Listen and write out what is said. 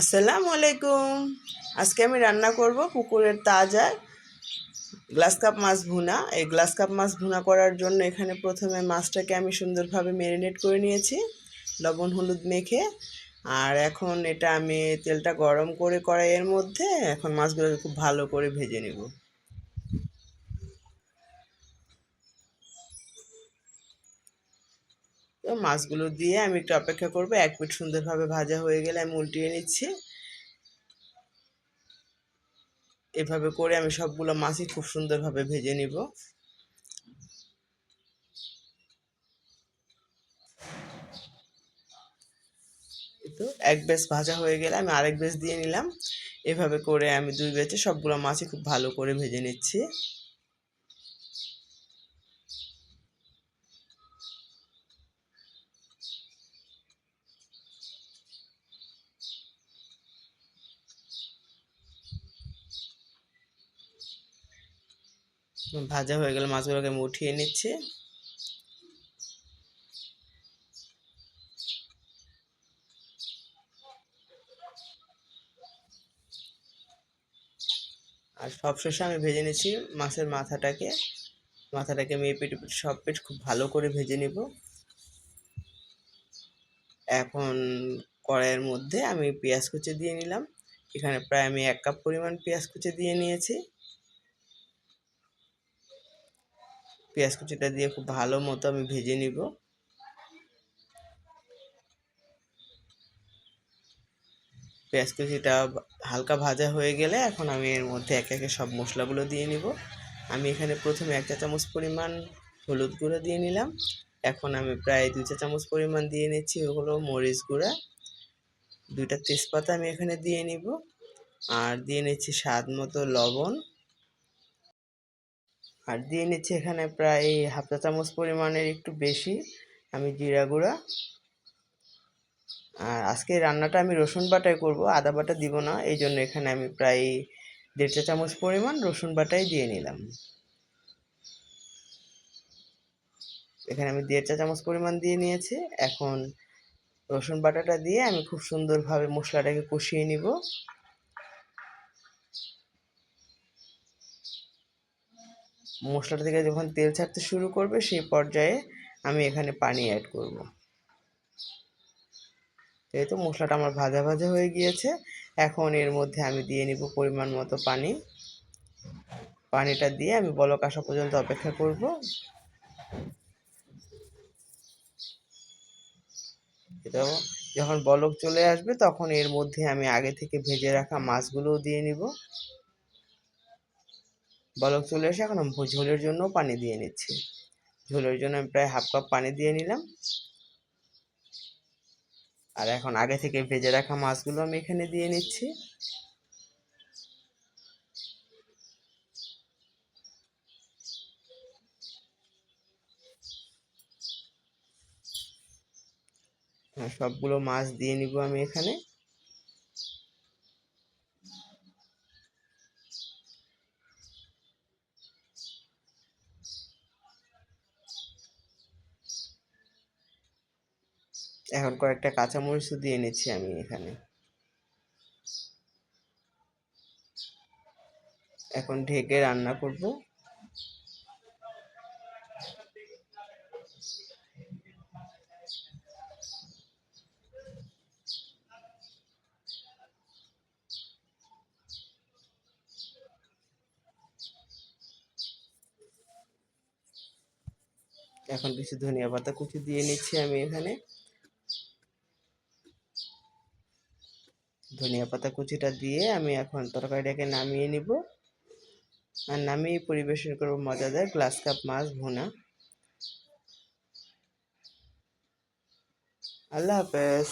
আসসালামু আলাইকুম। আজকে আমি রান্না করব পুকুরের তাজা গ্লাস কাপ মাছ ভুনা। এই গ্লাস কাপ মাছ ভুনা করার জন্য এখানে প্রথমে মাছটাকে আমি সুন্দরভাবে ম্যারিনেট করে নিয়েছি, লবণ, হলুদ মেখে। আর এখন এটা আমি তেলটা গরম করে কড়াইয়ের মধ্যে এখন মাছগুলোকে খুব ভালো করে ভেজে নেব। তো মাছগুলো দিয়ে আমি একটু অপেক্ষা করব। এক মিনিট সুন্দরভাবে ভাজা হয়ে গেলে আমি উল্টিয়ে নিচ্ছি। এভাবে করে আমি সবগুলো মাছই খুব সুন্দরভাবে ভেজে নিব। তো এক বেশ ভাজা হয়ে গেলে আমি আরেক বেশ দিয়ে নিলাম। এভাবে করে আমি দুই বেচে সবগুলো মাছই খুব ভালো করে ভেজে নিচ্ছি। ভাজা হয়ে গেলে মাছগুলোকে আমি উঠিয়ে নিচ্ছি। আর সবশেষে আমি ভেজে নিচ্ছি মাছের মাথাটাকে। মাথাটাকে আমি এপিট সব পেট খুব ভালো করে ভেজে নিব। এখন কড়াইয়ের মধ্যে আমি পেঁয়াজ কুচি দিয়ে নিলাম। এখানে প্রায় আমি এক কাপ পরিমাণ পেঁয়াজ কুচি দিয়ে নিয়েছি। পেঁয়াজ কুচিটা দিয়ে খুব ভালো মতো আমি ভেজে নিব। পেঁয়াজ কুচিটা হালকা ভাজা হয়ে গেলে এখন আমি এর মধ্যে একে একে সব মশলাগুলো দিয়ে নিব। আমি এখানে প্রথমে এক চা চামচ পরিমাণ হলুদ গুঁড়ো দিয়ে নিলাম। এখন আমি প্রায় দুই চা চামচ পরিমাণ দিয়ে নিচ্ছি ওগুলো মরিচ গুঁড়া। দুইটা তেজপাতা আমি এখানে দিয়ে নিব। আর দিয়ে নিচ্ছি স্বাদ মতো লবণ। আর দিয়ে নিচ্ছি এখানে প্রায় হাফ চা চামচ পরিমাণের একটু বেশি আমি জিরা গুঁড়া। আর আজকে রান্নাটা আমি রসুন বাটায় করব, আদা বাটা দিব না, এই জন্য এখানে আমি প্রায় দেড় চা চামচ পরিমাণ রসুন বাটাই দিয়ে নিলাম। এখানে আমি দেড় চা চামচ পরিমাণ দিয়ে নিয়েছি, এখন রসুন বাটাটা দিয়ে আমি খুব সুন্দরভাবে মশলাটাকে কষিয়ে নিব। মশলাটা থেকে যখন তেল ছাড়তে শুরু করবে, সেই পর্যায়ে আমি এখানে পানি অ্যাড করব। যেহেতু মশলাটা আমার ভাজা ভাজা হয়ে গিয়েছে। এখন এর মধ্যে আমি দিয়ে নিব পরিমাণ মতো পানি। পানিটা দিয়ে আমি বলক আসা পর্যন্ত অপেক্ষা করব। এটা যখন বলক চলে আসবে, তখন এর মধ্যে আমি আগে থেকে ভেজে রাখা মাছগুলোও দিয়ে নিব। বলক চলে এসে এখন আমি ঝোলের জন্য পানি দিয়ে নিচ্ছি। ঝোলের জন্য আমি প্রায় হাফ কাপ পানি দিয়ে নিলাম। আর এখন আগে থেকে ভেজে রাখা মাছগুলো আমি এখানে দিয়ে নিচ্ছি। সবগুলো মাছ দিয়ে নিব আমি এখানে। এখন কয়েকটা কাঁচামরিচও দিয়ে নিচ্ছি আমি এখানে। এখন ঢেকে রান্না করব। এখন কিছু ধনিয়া পাতা কুচি দিয়ে নিচ্ছি আমি এখানে। ধনিয়া পাতা কুচিটা দিয়ে আমি এখন তরকারিটাকে নামিয়ে নিব। আর নামিয়ে পরিবেশন করব মজাদার গ্লাস কাপ মাছ ভুনা। আল্লাহ হাফেজ।